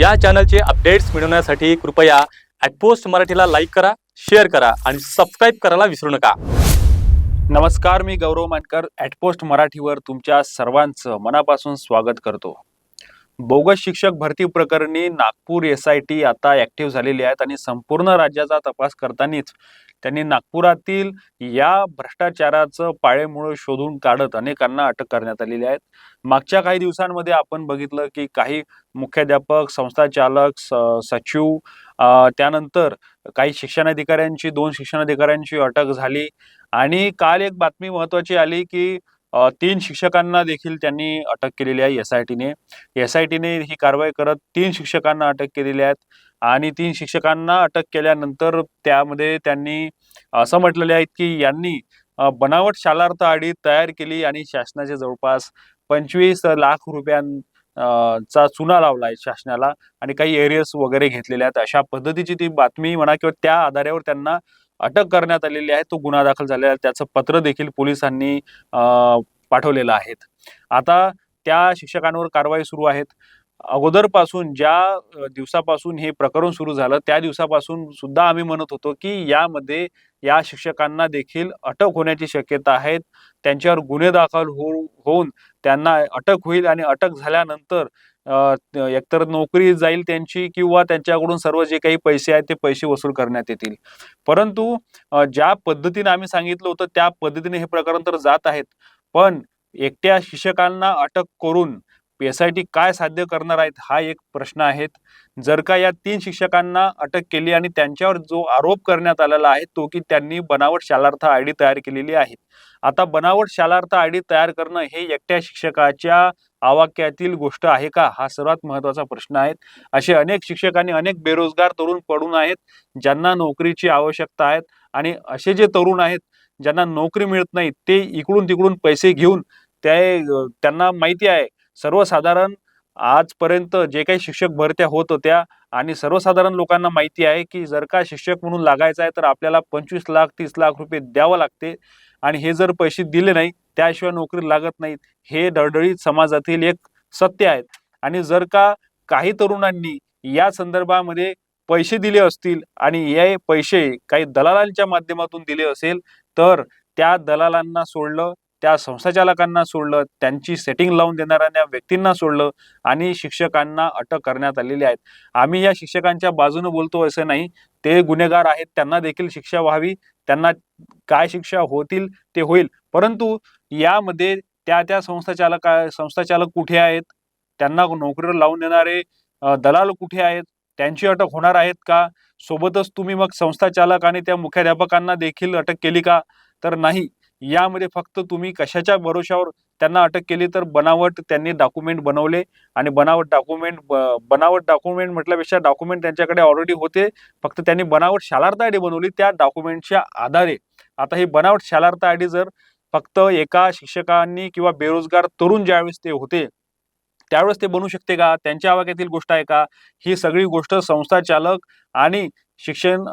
या चॅनलचे अपडेट्स मिळवण्यासाठी कृपया ॲटपोस्ट मराठीला लाईक करा शेअर करा आणि सबस्क्राईब करायला विसरू नका. नमस्कार मी गौरव मानकर ॲटपोस्ट मराठीवर तुमच्या सर्वांचं मनापासून स्वागत करतो. बोगस शिक्षक भरती प्रकरणी नागपूर एस आय टी आता ॲक्टिव्ह झालेली आहेत आणि संपूर्ण राज्याचा तपास करतानाच त्यांनी नागपुरातील या भ्रष्टाचाराचं पाळेमुळं शोधून काढत अनेकांना अटक करण्यात आलेली आहेत मागच्या काही दिवसांमध्ये आपण बघितलं की काही मुख्याध्यापक संस्थाचालक स- सचिव त्यानंतर काही शिक्षणाधिकाऱ्यांची दोन शिक्षणाधिकाऱ्यांची अटक झाली आणि काल एक बातमी महत्वाची आली की तीन शिक्षकांना देखील त्यांनी अटक केलेली आहे एस आय टीने एस आय टीने ही कारवाई करत तीन शिक्षकांना अटक केलेली आहेत आणि तीन शिक्षकांना अटक केल्यानंतर त्यामध्ये त्यांनी असं म्हटलेले आहेत की यांनी बनावट शालार्थ आडी तयार केली आणि शासनाचे जवळपास पंचवीस लाख रुपयां चा चुना लावलाय शासनाला आणि काही एरियर्स वगैरे घेतलेले आहेत. अशा पद्धतीची ती बातमी म्हणा किंवा त्या आधारावर त्यांना अटक करण्यात आलेली आहे. तो गुन्हा दाखल झालेला आहे. त्याचं पत्र देखील पोलिसांनी पाठवलेलं आहेत. आता त्या शिक्षकांवर कारवाई सुरू आहेत. अगोदरपासून ज्या दिवसापासून हे प्रकरण सुरू झालं त्या दिवसापासून सुद्धा आम्ही म्हणत होतो की यामध्ये या शिक्षकांना देखील अटक होण्याची शक्यता आहे. त्यांच्यावर गुन्हे दाखल हो होऊन त्यांना अटक होईल आणि अटक झाल्यानंतर एकतर नोकरी जाईल त्यांची किंवा त्यांच्याकडून सर्व जे काही पैसे आहेत ते पैसे वसूल करण्यात येतील. परंतु ज्या पद्धतीने आम्ही सांगितलं होतं त्या पद्धतीने हे प्रकरण तर जात आहेत. पण एकट्या शिक्षकांना अटक करून एस आय टी काय साध्य करणार आहेत हा एक प्रश्न आहे. जर का या तीन शिक्षकांना अटक केली आणि त्यांच्यावर जो आरोप करण्यात आलेला आहे तो की त्यांनी बनावट शालार्थ आय डी तयार केलेली आहे. आता बनावट शालार्थ आय डी तयार करणं हे एकट्या शिक्षकाच्या आवाक्यातील गोष्ट आहे का? हा सर्वात महत्त्वाचा प्रश्न आहे. असे अनेक शिक्षकांनी अनेक बेरोजगार तरुण पडून आहेत ज्यांना नोकरीची आवश्यकता आहेत आणि असे जे तरुण आहेत ज्यांना नोकरी मिळत नाही ते इकडून तिकडून पैसे घेऊन ते त्यांना माहिती आहे सर्वसाधारण आजपर्यंत जे काही शिक्षक भरत्या होत होत्या आणि सर्वसाधारण लोकांना माहिती आहे की जर का शिक्षक म्हणून लागायचं आहे तर आपल्याला पंचवीस लाख तीस लाख रुपये द्यावं लागते आणि हे जर पैसे दिले नाही त्याशिवाय नोकरी लागत नाहीत. हे डळडळीत समाजातील एक सत्य आहे. आणि जर का काही तरुणांनी या संदर्भामध्ये पैसे दिले असतील आणि हे पैसे काही दलालांच्या माध्यमातून दिले असेल तर त्या दलालांना सोडलं त्या संस्थाचालकांना सोडलं त्यांची सेटिंग लावून देणाऱ्या व्यक्तींना सोडलं आणि शिक्षकांना अटक करण्यात आलेली आहेत. आम्ही या शिक्षकांच्या बाजूने बोलतो असं नाही. ते गुन्हेगार आहेत त्यांना देखील शिक्षा व्हावी. त्यांना काय शिक्षा होतील ते होईल. परंतु यामध्ये त्या त्या संस्थाचालक संस्थाचालक कुठे आहेत? त्यांना नोकरीवर लावून देणारे दलाल कुठे आहेत? त्यांची अटक होणार आहेत का? सोबतच तुम्ही मग संस्थाचालक आणि त्या मुख्याध्यापकांना देखील अटक केली का? तर नाही. यामध्ये फक्त तुम्ही कशाच्या भरोशावर त्यांना अटक केली तर बनावट त्यांनी डॉक्युमेंट बनवले आणि बनावट डॉक्युमेंट बनावट डॉक्युमेंट म्हटल्यापेक्षा डॉक्युमेंट त्यांच्याकडे ऑलरेडी होते. फक्त त्यांनी बनावट शालार्थ आय डी बनवली त्या डॉक्युमेंटच्या आधारे. आता ही बनावट शालार्थ आय डी जर फक्त एका शिक्षकांनी किंवा बेरोजगार तरुण ज्यावेळेस ते होते त्यावेळेस ते बनू शकते का? त्यांच्या आवाक्यातील गोष्ट आहे का? ही सगळी गोष्ट संस्था चालक आणि शिक्षण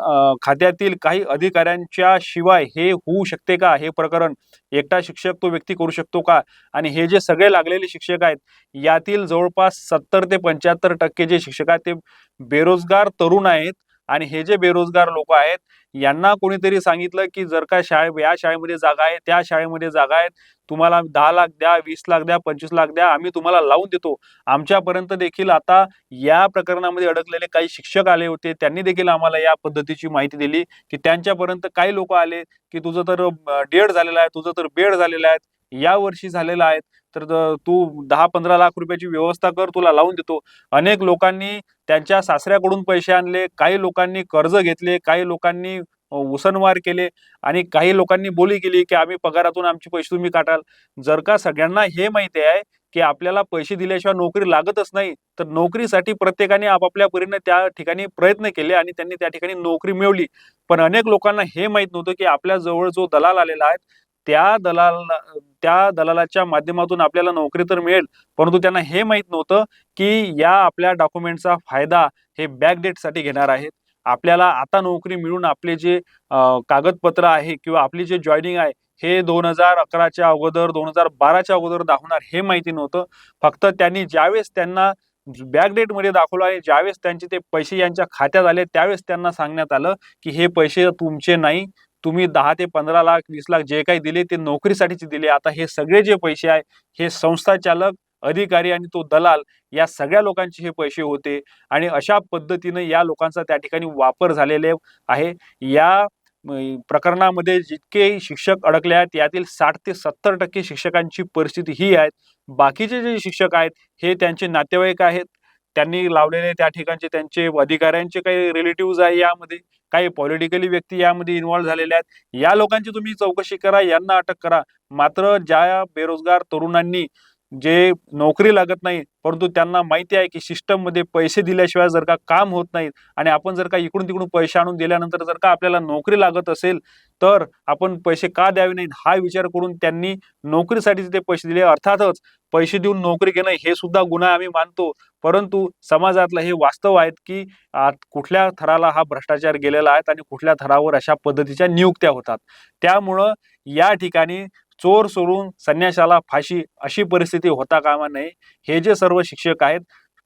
खात्यातील काही अधिकाऱ्यांच्या शिवाय हे होऊ शकते का? हे प्रकरण एकटा शिक्षक तो व्यक्ती करू शकतो का? आणि हे जे सगळे लागलेले शिक्षक आहेत यातील जवळपास सत्तर ते पंच्याहत्तर टक्के जे शिक्षक आहेत ते बेरोजगार तरुण आहेत. आणि हे जे बेरोजगार लोक आहेत यांना कोणीतरी सांगितलं की जर का शाळे या शाळेमध्ये जागा आहे त्या शाळेमध्ये जागा आहेत तुम्हाला दहा लाख द्या वीस लाख द्या पंचवीस लाख द्या आम्ही तुम्हाला लावून देतो. आमच्यापर्यंत देखील आता या प्रकरणामध्ये अडकलेले काही शिक्षक आले होते त्यांनी देखील आम्हाला या पद्धतीची माहिती दिली की त्यांच्यापर्यंत काही लोक आले की तुझं तर डेड झालेलं आहे तुझं तर बेड झालेलं आहे या वर्षी झालेलं आहे. तर तू दहा पंधरा लाख रुपयाची व्यवस्था कर तुला लावून देतो. अनेक लोकांनी त्यांच्या सासऱ्याकडून पैसे आणले काही लोकांनी कर्ज घेतले काही लोकांनी उसनवार केले आणि काही लोकांनी बोली केली की आम्ही पगारातून आमचे पैसे तुम्ही काटाल. जर का सगळ्यांना हे माहिती आहे की आपल्याला पैसे दिल्याशिवाय नोकरी लागतच नाही तर नोकरीसाठी प्रत्येकाने आपापल्या परीने त्या ठिकाणी प्रयत्न केले आणि त्यांनी त्या ठिकाणी नोकरी मिळवली. पण अनेक लोकांना हे माहीत नव्हतं की आपल्या जवळ जो दलाल आलेला आहे त्या दलाल त्या दलालाच्या माध्यमातून आपल्याला नोकरी तर मिळेल परंतु त्यांना हे माहीत नव्हतं की या आपल्या डॉक्युमेंटचा फायदा हे बॅकडेटसाठी घेणार आहेत. आपल्याला आता नोकरी मिळून आपले जे कागदपत्र आहे किंवा आपली जे जॉईनिंग आहे हे दोन हजार अकराच्या अगोदर दोन हजार बाराच्या अगोदर दाखवणार हे माहिती नव्हतं. फक्त त्यांनी ज्यावेळेस त्यांना बॅक डेटमध्ये दाखवलं आहे ज्यावेळेस त्यांचे ते पैसे यांच्या खात्यात आले त्यावेळेस त्यांना सांगण्यात आलं की हे पैसे तुमचे नाही तुम्ही दहा ते पंधरा लाख वीस लाख जे काही दिले ते नोकरीसाठीचे दिले. आता हे सगळे जे पैसे आहे हे संस्था चालक अधिकारी आणि तो दलाल या सगळ्या लोकांचे हे पैसे होते. आणि अशा पद्धतीने या लोकांचा त्या ठिकाणी वापर झालेले आहे. या प्रकरणामध्ये जितके शिक्षक अडकले आहेत यातील साठ ते सत्तर टक्के शिक्षकांची परिस्थिती ही आहे. बाकीचे जे शिक्षक आहेत हे त्यांचे नातेवाईक आहेत. त्यांनी लावलेले त्या ठिकाणचे त्यांचे अधिकाऱ्यांचे काही रिलेटिव्ह आहे यामध्ये. काही पॉलिटिकली व्यक्ती यामध्ये इन्व्हॉल्व्ह झालेल्या आहेत. या लोकांची तुम्ही चौकशी करा यांना अटक करा. मात्र ज्या बेरोजगार तरुणांनी जे नोकरी लागत नाही परंतु त्यांना माहिती आहे की सिस्टममध्ये पैसे दिल्याशिवाय जर का काम होत नाहीत आणि आपण जर का इकडून तिकडून पैसे आणून दिल्यानंतर जर का आपल्याला नोकरी लागत असेल तर आपण पैसे का द्यावे नाहीत? हा विचार करून त्यांनी नोकरीसाठी ते पैसे दिले. अर्थातच पैसे देऊन नोकरी घेणं हे सुद्धा गुन्हा आम्ही मानतो. परंतु समाजातलं हे वास्तव आहेत की कुठल्या थराला हा भ्रष्टाचार गेलेला आहे आणि कुठल्या थरावर अशा पद्धतीच्या नियुक्त्या होतात. त्यामुळं या ठिकाणी चोर सोडून संन्याशाला फाशी अशी परिस्थिती होता कामा नये. हे जे सर्व शिक्षक आहेत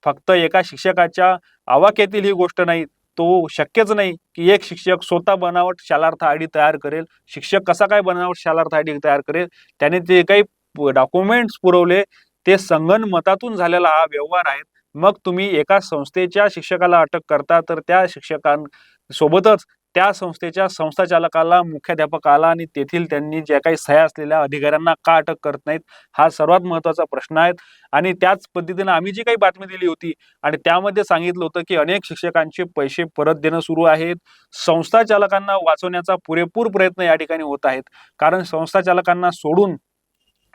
फक्त एका शिक्षकाच्या आवाक्यातील ही गोष्ट नाही तो शक्यच नाही की एक शिक्षक स्वतः बनावट शालार्थ आयडी तयार करेल. शिक्षक कसा काय बनावट शालार्थ आयडी तयार करेल? त्याने ते काही डॉक्युमेंट्स पुरवले ते संगणमतातून झालेला हा व्यवहार आहे. मग तुम्ही एका संस्थेच्या शिक्षकाला अटक करता तर त्या शिक्षकांसोबतच त्या संस्थेच्या संस्थाचालकाला मुख्याध्यापकाला आणि तेथील त्यांनी ज्या काही सह्या असलेल्या अधिकाऱ्यांना का अटक करत नाहीत हा सर्वात महत्त्वाचा प्रश्न आहे. आणि त्याच पद्धतीनं आम्ही जी काही बातमी दिली होती आणि त्यामध्ये सांगितलं होतं की अनेक शिक्षकांचे पैसे परत देणं सुरू आहेत. संस्था चालकांना वाचवण्याचा पुरेपूर प्रयत्न या ठिकाणी होत आहेत. कारण संस्था चालकांना सोडून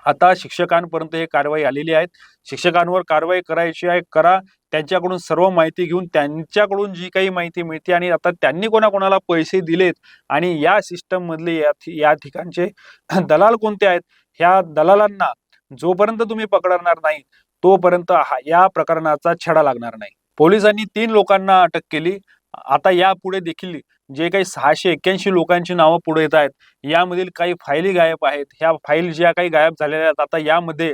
आता शिक्षकांपर्यंत हे कारवाई आलेली आहेत. शिक्षकांवर कारवाई करायची आहे करा. त्यांच्याकडून सर्व माहिती घेऊन त्यांच्याकडून जी काही माहिती मिळते आणि आता त्यांनी कोणाकोणाला पैसे दिलेत आणि या सिस्टममधले या या ठिकाणचे दलाल कोणते आहेत? ह्या दलालांना जोपर्यंत तुम्ही पकडणार नाही तोपर्यंत हा- या प्रकरणाचा छडा लागणार नाही. पोलिसांनी तीन लोकांना अटक केली. आता यापुढे देखील जे काही सहाशे एक्क्याऐंशी लोकांची नावं पुढे येत आहेत यामधील काही फाईली गायब आहेत. ह्या फाईल ज्या काही गायब झालेल्या आहेत आता यामध्ये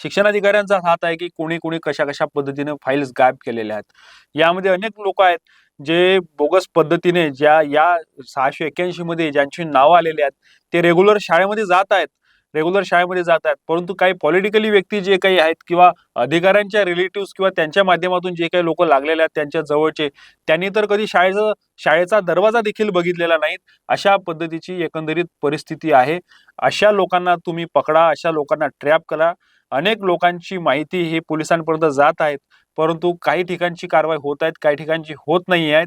शिक्षणाधिकाऱ्यांचा हात आहे की कोणी कोणी कशा कशा पद्धतीने फाईल्स गायब केलेल्या आहेत. यामध्ये अनेक लोक आहेत जे बोगस पद्धतीने ज्या या सहाशे एक्क्याऐंशी मध्ये ज्यांची नावं आलेली आहेत ते रेग्युलर शाळेमध्ये जात आहेत. रेग्युलर शाळेमध्ये जात आहेत परंतु काही पॉलिटिकली व्यक्ती जे काही आहेत किंवा अधिकाऱ्यांच्या रिलेटिव्ह किंवा त्यांच्या माध्यमातून जे काही लोक लागलेले आहेत त्यांच्या जवळचे त्यांनी तर कधी शाळेचा शाळेचा दरवाजा देखील बघितलेला नाहीत. अशा पद्धतीची एकंदरीत परिस्थिती आहे. अशा लोकांना तुम्ही पकडा अशा लोकांना ट्रॅप करा. अनेक लोकांची माहिती ही पोलिसांपर्यंत जात आहेत. परंतु काही ठिकाणची कारवाई होत आहेत काही ठिकाणची होत नाही आहेत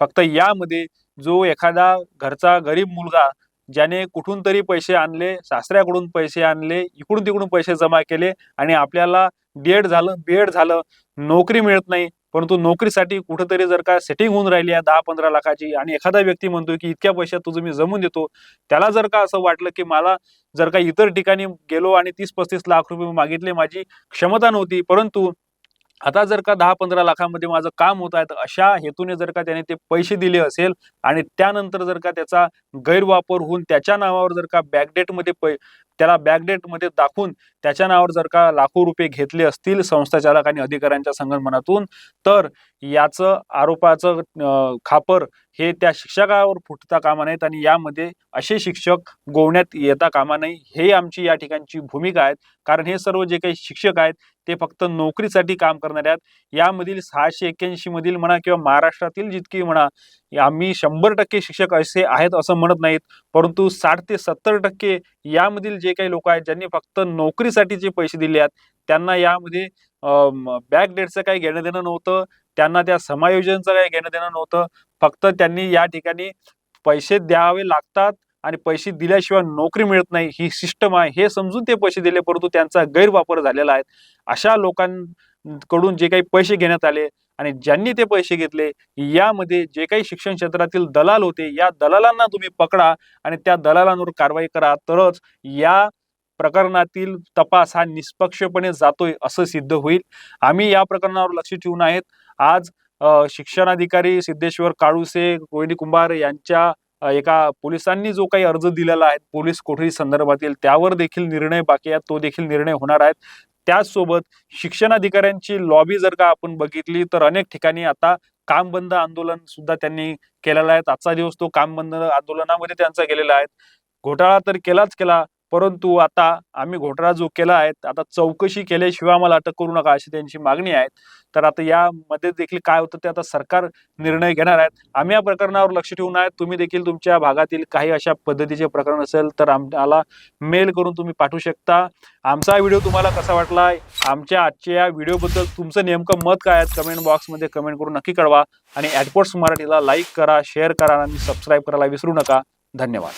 फक्त यामध्ये जो एखादा घरचा गरीब मुलगा ज्याने कुठून तरी पैसे आणले सासऱ्याकडून पैसे आणले इकडून तिकडून पैसे जमा केले आणि आपल्याला डीएड झालं बीएड झालं नोकरी मिळत नाही. परंतु नोकरीसाठी कुठेतरी जर का सेटिंग होऊन राहिली आहे दहा पंधरा लाखाची आणि एखादा व्यक्ती म्हणतोय की इतक्या पैशात तुझं मी जमून देतो त्याला जर का असं वाटलं की मला जर का इतर ठिकाणी गेलो आणि तीस पस्तीस लाख रुपये मागितले माझी क्षमता नव्हती परंतु आता जर का दहा पंधरा लाखामध्ये माझं काम होत आहे तर अशा हेतूने जर का त्याने ते पैसे दिले असेल आणि त्यानंतर जर का त्याचा गैरवापर होऊन त्याच्या नावावर जर का बॅकडेटमध्ये पै त्याला बॅकडेटमध्ये दाखवून त्याच्या नावावर जर का लाखो रुपये घेतले असतील संस्थाचालक आणि अधिकाऱ्यांच्या संगणमनातून तर याचं आरोपाचं खापर हे त्या शिक्षकावर फुटता कामा नयेत आणि यामध्ये असे शिक्षक गोवण्यात येता कामा नाही हे आमची या ठिकाणची भूमिका आहेत. कारण हे सर्व जे काही शिक्षक आहेत ते फक्त नोकरीसाठी काम करणारे आहेत. यामधील सहाशे एक्क्याऐंशी मधील म्हणा किंवा महाराष्ट्रातील जितकी म्हणा आम्ही शंभर टक्के शिक्षक असे आहेत असं म्हणत नाहीत. परंतु साठ ते सत्तर टक्के यामधील जे काही लोक आहेत ज्यांनी फक्त नोकरीसाठी जे पैसे दिले आहेत त्यांना यामध्ये बॅक डेटचं काही घेणं देणं नव्हतं त्यांना त्या समायोजनचं काही घेणं देणं नव्हतं फक्त त्यांनी या ठिकाणी पैसे द्यावे लागतात आणि पैसे दिल्याशिवाय नोकरी मिळत नाही. ही सिस्टम आहे. हे समजून ते पैसे दिले परंतु त्यांचा गैरवापर झालेला आहे. अशा लोकांकडून जे काही पैसे घेण्यात आले आणि ज्यांनी ते पैसे घेतले यामध्ये जे काही शिक्षण क्षेत्रातील दलाल होते या दलालांना तुम्ही पकडा आणि त्या दलालांवर कारवाई करा. तरच या प्रकरणातील तपास हा निष्पक्षपणे जातोय असं सिद्ध होईल. आम्ही या प्रकरणावर लक्ष ठेवून आहेत. आज शिक्षणाधिकारी सिद्धेश्वर काळुसे रोहिणी कुंभार यांच्या एका पोलिसांनी जो काही अर्ज दिलेला आहे पोलीस कोठडी संदर्भातील त्यावर देखील निर्णय बाकी आहे. तो देखील निर्णय होणार आहेत त्याचसोबत शिक्षण अधिकाऱ्यांची लॉबी जर का आपण बघितली तर अनेक ठिकाणी आता काम बंद आंदोलन सुद्धा त्यांनी केलेलं आहे आजचा दिवस तो काम बंद आंदोलनामध्ये त्यांचा गेलेला आहे. घोटाळा तर केलाच केला परंतु आता आम्ही घोटाळा जो केला आहे आता चौकशी केल्याशिवाय आम्हाला अटक करू नका अशी त्यांची मागणी आहे. तर आता यामध्ये देखील काय होतं ते आता सरकार निर्णय घेणार आहेत आम्ही या प्रकरणावर लक्ष ठेवून आहे. तुम्ही देखील तुमच्या भागातील काही अशा पद्धतीचे प्रकरण असेल तर आम्हाला मेल करून तुम्ही पाठवू शकता. आमचा व्हिडिओ तुम्हाला कसा वाटला? आमच्या आजच्या या व्हिडिओबद्दल तुमचं नेमकं मत काय आहे? कमेंट बॉक्समध्ये कमेंट करून नक्की कळवा. आणि ॲडपोर्ट्स मराठीला लाईक करा शेअर करा आणि सबस्क्राईब करायला विसरू नका. धन्यवाद.